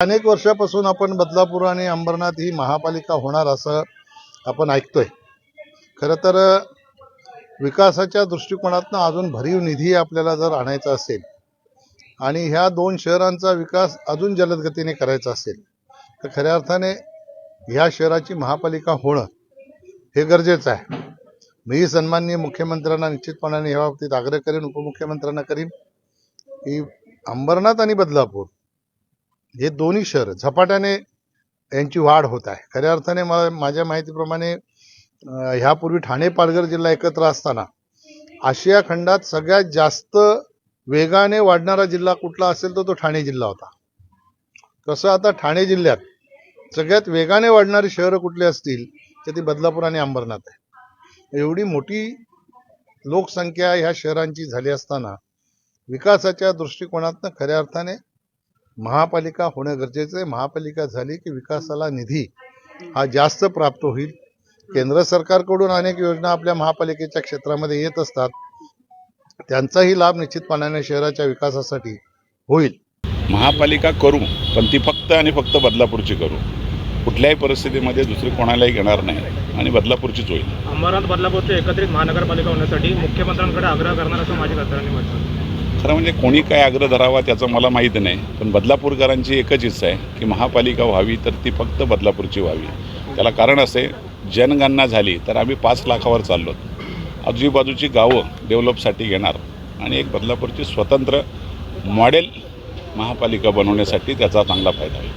अनेक वर्षापासून आपण बदलापूर आणि अंबरनाथ ही महापालिका होणार असं आपण ऐकतोय. खरं तर विकासाच्या दृष्टिकोनातनं अजून भरीव निधी आपल्याला जर आणायचा असेल आणि ह्या दोन शहरांचा विकास अजून जलद गतीने करायचा असेल तर खऱ्या अर्थाने ह्या शहराची महापालिका होणं हे गरजेचं आहे. मी सन्माननीय मुख्यमंत्र्यांना निश्चितपणाने ह्या बाबतीत आग्रह करेन उपमुख्यमंत्र्यांना करीन की अंबरनाथ आणि बदलापूर हे दोन्ही शहर झपाट्याने यांची वाढ होत आहे. खऱ्या अर्थाने मला माझ्या माहितीप्रमाणे ह्यापूर्वी ठाणे पालघर जिल्हा एकत्र असताना आशिया खंडात सगळ्यात जास्त वेगाने वाढणारा जिल्हा कुठला असेल तर तो ठाणे जिल्हा होता. तसं आता ठाणे जिल्ह्यात सगळ्यात वेगाने वाढणारी शहरं कुठली असतील तर ती बदलापूर आणि अंबरनाथ आहे. एवढी मोठी लोकसंख्या ह्या शहरांची झाली असताना विकासाच्या दृष्टिकोनातनं खऱ्या अर्थाने महापालिका होणं गरजेचं आहे. महापालिका झाली की विकासाला निधी हा जास्त प्राप्त होईल. केंद्र सरकारकडून अनेक योजना आपल्या महापालिकेच्या क्षेत्रामध्ये येत असतात. त्यांचाही लाभ निश्चितपणाने शहराच्या विकासासाठी होईल. महापालिका करू पण ती फक्त आणि फक्त बदलापूरची करू. कुठल्याही परिस्थितीमध्ये दुसरी कोणालाही घेणार नाही आणि बदलापूरचीच होईल. अंबरनाथ बदलापूरची एकत्रित महानगरपालिका होण्यासाठी मुख्यमंत्र्यांकडे आग्रह करणार असं माझी खासदारांनी म्हटलं. खरं म्हणजे कोणी काय आग्रह धरावा त्याचं मला माहीत नाही. पण बदलापूरकरांची एकच इच्छा आहे की महापालिका व्हावी तर ती फक्त बदलापूरची व्हावी. त्याला कारण असे जनगणना झाली तर आम्ही पाच लाखावर चाललो. आजूबाजूची गावं डेव्हलपसाठी घेणार आणि एक बदलापूरची स्वतंत्र मॉडेल महापालिका बनवण्यासाठी त्याचा चांगला फायदा होईल.